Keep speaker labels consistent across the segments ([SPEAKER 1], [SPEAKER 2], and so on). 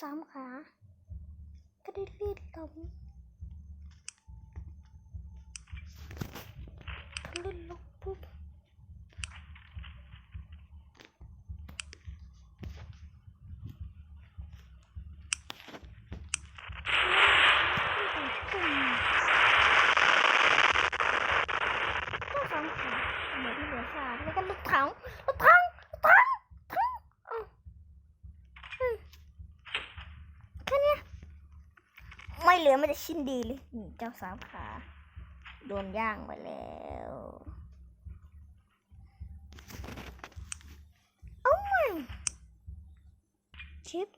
[SPEAKER 1] สามขาก็ได้เลือดลมพอเลือดลงปุ๊บเจ้าสามขาเหมือนที่เหลือขาแล้วก็รถถังรถถังรถถังถังเอ้าอืมแค่เนี้ยไม่ เหลือไม่ได้ชิ้นดีเลยนี่เจ้าสามขา โดนย่างไปแล้วโอ้ไม่ชิป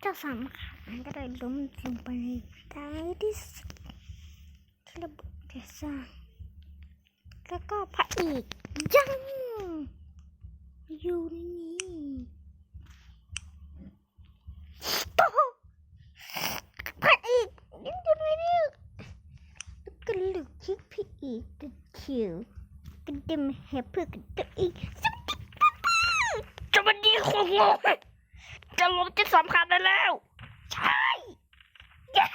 [SPEAKER 1] เจ้าสามขาก็ได้ล้มลงไปในท้างที่สุดระเบิดได้สร้างแล้วก็พระเอกยังอยู่นนี้โอ้โหพระเอกยังอยู่ในนี้แล้วก็เหลึกชิกพระเอกจะเขียวกระเด็มแฮปเพื่อกับตัวเองสวัสดีคุณงงจะ ลบจุดสำคัญได้แล้ว ใช่เย้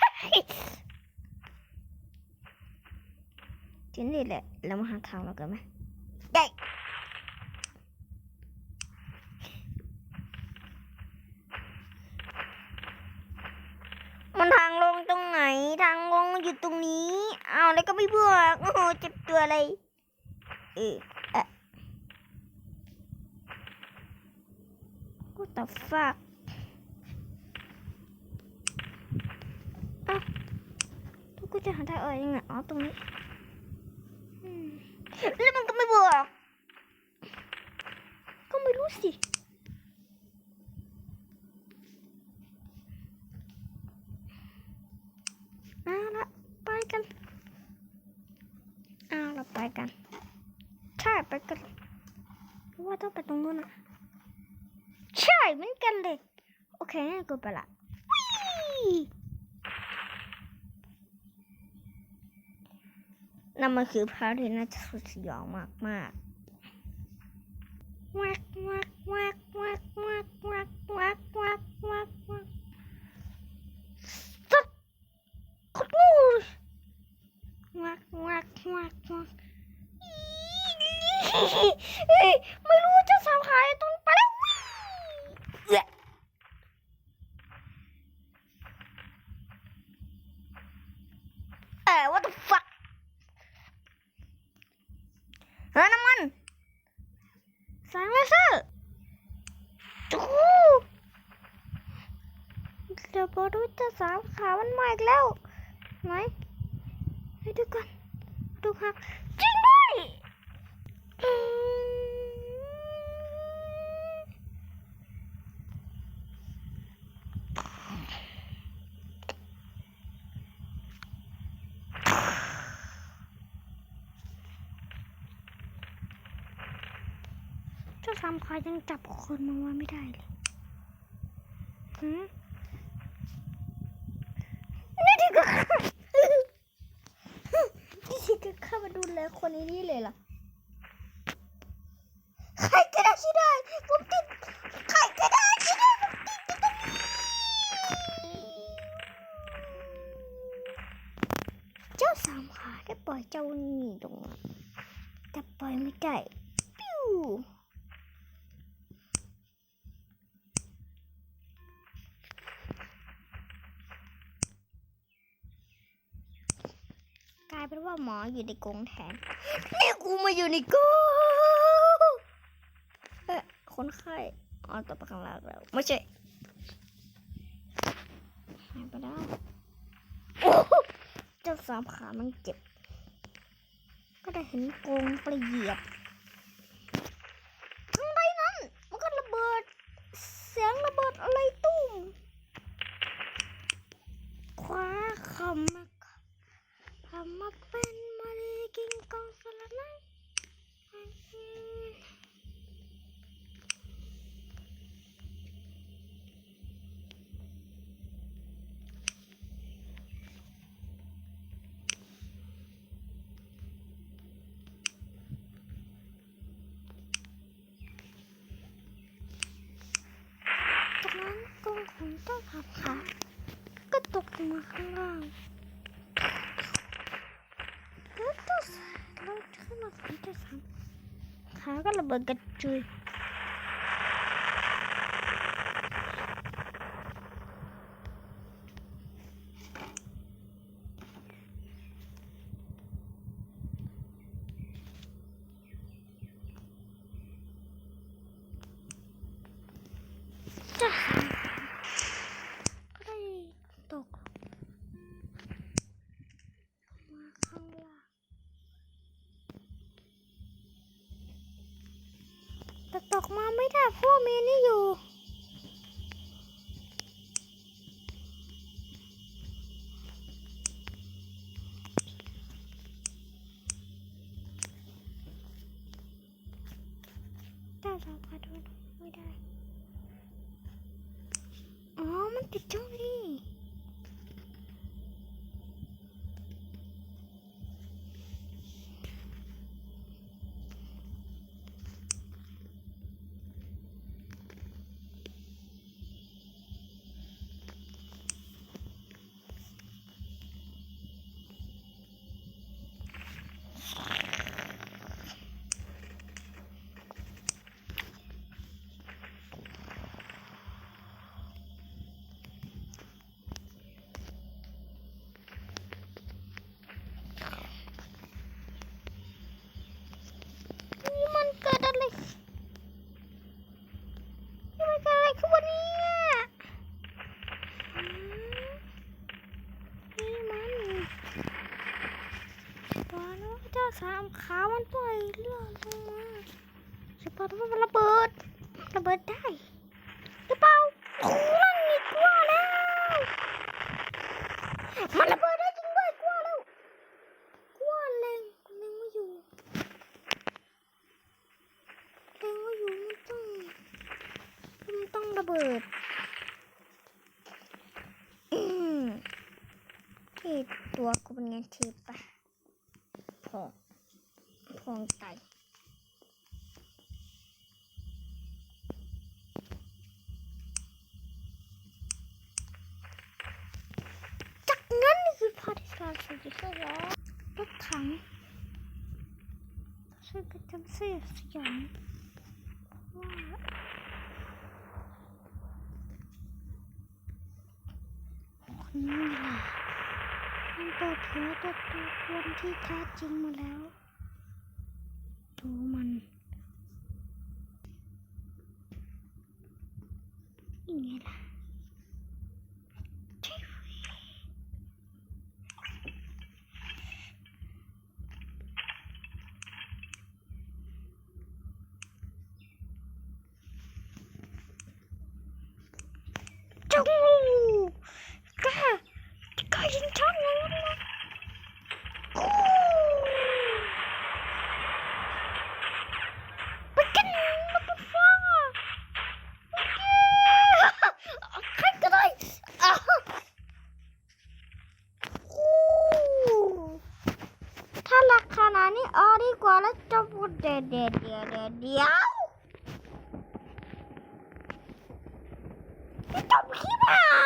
[SPEAKER 1] ทีนี้แหละ เรามาหาทางเรากันไหมได้มันทางลงตรงไหน ทางลงอยู่ตรงนี้ เอาวแล้วก็ไม่บอกโอ้โหเจ็บตัวเลยเออเอะ What the fuck อ้าวทุกกู จะหาทางออกยังไง อ๋อ ตรงนี้อืมแล้วมันก็ไม่บอก ก็ไม่รู้สิเอาละไปกันเอาละไปกัน ใช่ไปกันว่าต้องไปตรงนู้นอะใช่เหมือนกันเลย โอเคงั้นกูไปละ นั่นมันคือพาที่น่าจะสุดสยองมากมากวักวักวักวักวักวักวักวักวักวักสัตว์โคตรงูเลยวักวักวักวักอีไม่รู้จะสามขายตรงไปแล้วเอ้ยเออ what the fuck เฮ้ยน้ำมันสายเลเซอร์จูเดี๋ยวบอกดูจะ สามขามันมาอีกแล้วไหนให้ดูก่อนดูครับจริงด้วยเจ้าสามขายังจับคนมาไว้ไม่ได้เลยหืม ล้คนนี้นี่เลยล่ะใครก็ได้ช่ได้ผมติดใครก็ได้ช่วยด้วยเจ้าสามขาได้ปล่อยเจ้าหนีลงแต่ปล่อยไม่ได้ หมออยู่ในกรงแทนนี่กูมาอยู่ในกรงเอ๊ะคนไข้อ๋อตัวประกันลากแล้ว ไม่ใช่หายไปแล้วโอ้โหเจ้าสามขามันเจ็บ ก็ได้เห็นกรงไปเหยียบทั้งใดนั้น มันก็ระเบิด เสียงระเบิดอะไรตุ้มคว้าคำ กรงของเจ้าสามขาก็ตกลงมาข้างล่างแล้วเจ้าสามแล้วขึ้นมาของเจ้าสามขาก็ระเบิดกระจุย ไม่ได้พวกมีนี่อยู่ สามขามันปล่อยเลือดลงมาสิปอว่ามันระเบิด ระเบิดได้หรือเปล่าโอ้นั่นนี่กลัวแล้วมันระเบิดได้จริงด้วยกลัวแล้วกลัวเล็งเล็งไม่อยู่เร็วอยู่มันต้องมันต้องระเบิดอืมที่ตัวกูเป็นไงทีปะพองพอง ไตจากนั้นคือพาทิสการสุดที่สุดแล้วรถถังช่วยกันจำเสียสยองคนนี้แหละมันเปิดเผยตัวตนที่แท้จริงมาแล้ว ดูมัน นี่ไงล่ะจูกล้ากล้ายิงฉันอย่างนั้นนะกูไปกันมันก็ฟ้าโอเคเอาใครก็ได้อะอู้ ขนาดนี้เอาดีกว่าแล้วจะพูดเดี๋ยวเดี๋ยวเดี๋ยวเดี๋ยวจบคลิปหายเฮ้ย